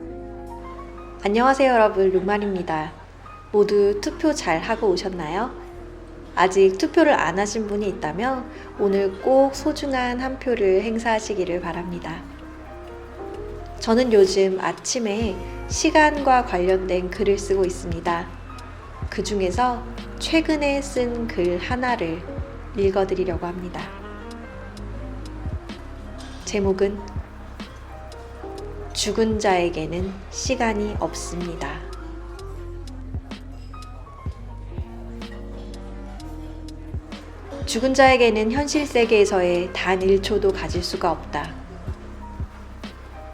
안녕하세요 여러분 룩말입니다. 모두 투표 잘 하고 오셨나요? 아직 투표를 안 하신 분이 있다면 오늘 꼭 소중한 한 표를 행사하시기를 바랍니다. 저는 요즘 아침에 시간과 관련된 글을 쓰고 있습니다. 그 중에서 최근에 쓴 글 하나를 읽어드리려고 합니다. 제목은 죽은 자에게는 시간이 없습니다. 죽은 자에게는 현실 세계에서의 단 1초도 가질 수가 없다.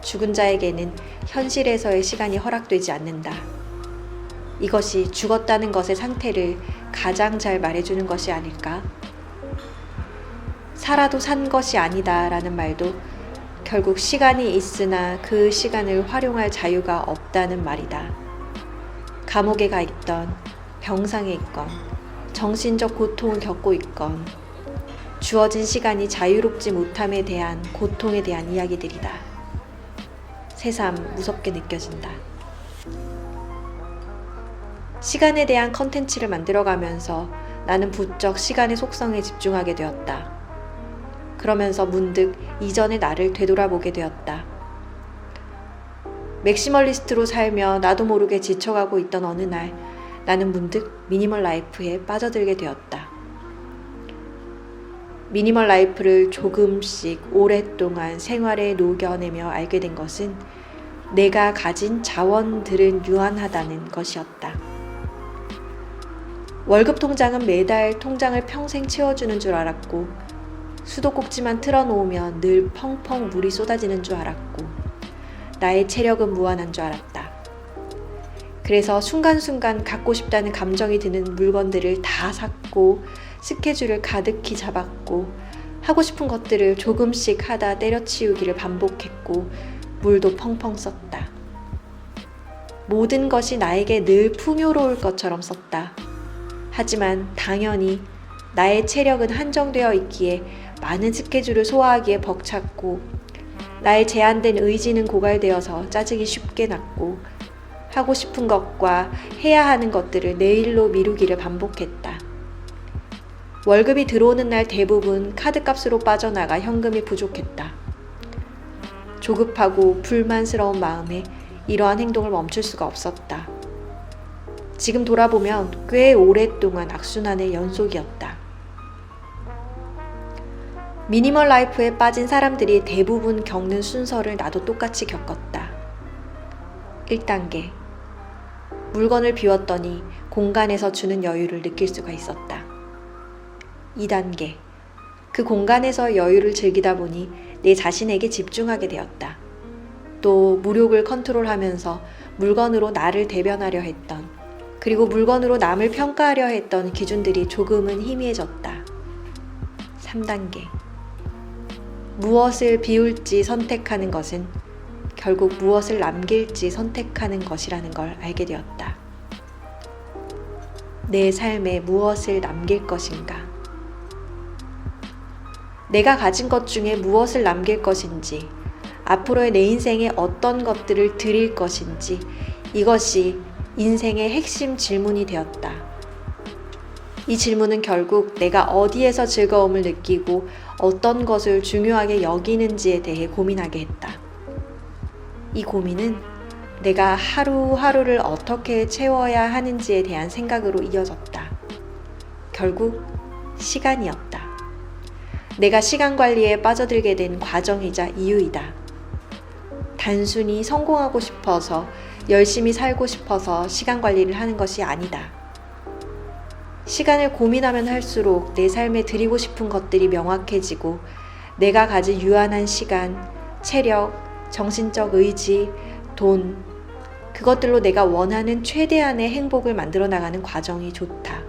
죽은 자에게는 현실에서의 시간이 허락되지 않는다. 이것이 죽었다는 것의 상태를 가장 잘 말해주는 것이 아닐까? 살아도 산 것이 아니다 라는 말도 결국 시간이 있으나 그 시간을 활용할 자유가 없다는 말이다. 감옥에 가 있던, 병상에 있건, 정신적 고통을 겪고 있건, 주어진 시간이 자유롭지 못함에 대한 고통에 대한 이야기들이다. 새삼 무섭게 느껴진다. 시간에 대한 컨텐츠를 만들어가면서 나는 부쩍 시간의 속성에 집중하게 되었다. 그러면서 문득 이전의 나를 되돌아보게 되었다. 맥시멀리스트로 살며 나도 모르게 지쳐가고 있던 어느 날 나는 문득 미니멀 라이프에 빠져들게 되었다. 미니멀 라이프를 조금씩 오랫동안 생활에 녹여내며 알게 된 것은 내가 가진 자원들은 유한하다는 것이었다. 월급 통장은 매달 통장을 평생 채워주는 줄 알았고, 수도꼭지만 틀어놓으면 늘 펑펑 물이 쏟아지는 줄 알았고, 나의 체력은 무한한 줄 알았다. 그래서 순간순간 갖고 싶다는 감정이 드는 물건들을 다 샀고, 스케줄을 가득히 잡았고, 하고 싶은 것들을 조금씩 하다 때려치우기를 반복했고, 물도 펑펑 썼다. 모든 것이 나에게 늘 풍요로울 것처럼 썼다. 하지만 당연히 나의 체력은 한정되어 있기에 많은 스케줄을 소화하기에 벅찼고 나의 제한된 의지는 고갈되어서 짜증이 쉽게 났고 하고 싶은 것과 해야 하는 것들을 내일로 미루기를 반복했다. 월급이 들어오는 날 대부분 카드값으로 빠져나가 현금이 부족했다. 조급하고 불만스러운 마음에 이러한 행동을 멈출 수가 없었다. 지금 돌아보면 꽤 오랫동안 악순환의 연속이었다. 미니멀 라이프에 빠진 사람들이 대부분 겪는 순서를 나도 똑같이 겪었다. 1단계. 물건을 비웠더니 공간에서 주는 여유를 느낄 수가 있었다. 2단계. 그 공간에서 여유를 즐기다 보니 내 자신에게 집중하게 되었다. 또 무력을 컨트롤하면서 물건으로 나를 대변하려 했던 그리고 물건으로 남을 평가하려 했던 기준들이 조금은 희미해졌다. 3단계. 무엇을 비울지 선택하는 것은 결국 무엇을 남길지 선택하는 것이라는 걸 알게 되었다. 내 삶에 무엇을 남길 것인가? 내가 가진 것 중에 무엇을 남길 것인지, 앞으로의 내 인생에 어떤 것들을 드릴 것인지, 이것이 인생의 핵심 질문이 되었다. 이 질문은 결국 내가 어디에서 즐거움을 느끼고 어떤 것을 중요하게 여기는지에 대해 고민하게 했다. 이 고민은 내가 하루하루를 어떻게 채워야 하는지에 대한 생각으로 이어졌다. 결국 시간이었다. 내가 시간 관리에 빠져들게 된 과정이자 이유이다. 단순히 성공하고 싶어서 열심히 살고 싶어서 시간 관리를 하는 것이 아니다. 시간을 고민하면 할수록 내 삶에 드리고 싶은 것들이 명확해지고 내가 가진 유한한 시간, 체력, 정신적 의지, 돈, 그것들로 내가 원하는 최대한의 행복을 만들어 나가는 과정이 좋다.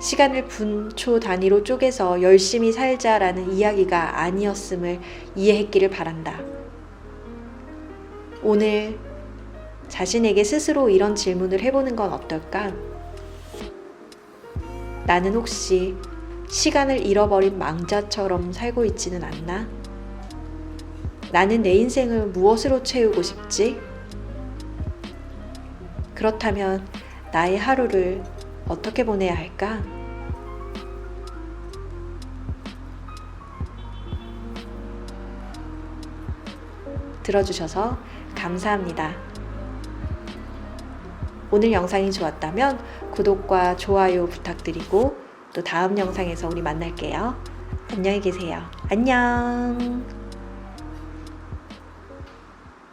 시간을 분초 단위로 쪼개서 열심히 살자라는 이야기가 아니었음을 이해했기를 바란다. 오늘 자신에게 스스로 이런 질문을 해보는 건 어떨까? 나는 혹시 시간을 잃어버린 망자처럼 살고 있지는 않나? 나는 내 인생을 무엇으로 채우고 싶지? 그렇다면 나의 하루를 어떻게 보내야 할까? 들어주셔서 감사합니다. 오늘 영상이 좋았다면 구독과 좋아요 부탁드리고 또 다음 영상에서 우리 만날게요. 안녕히 계세요. 안녕.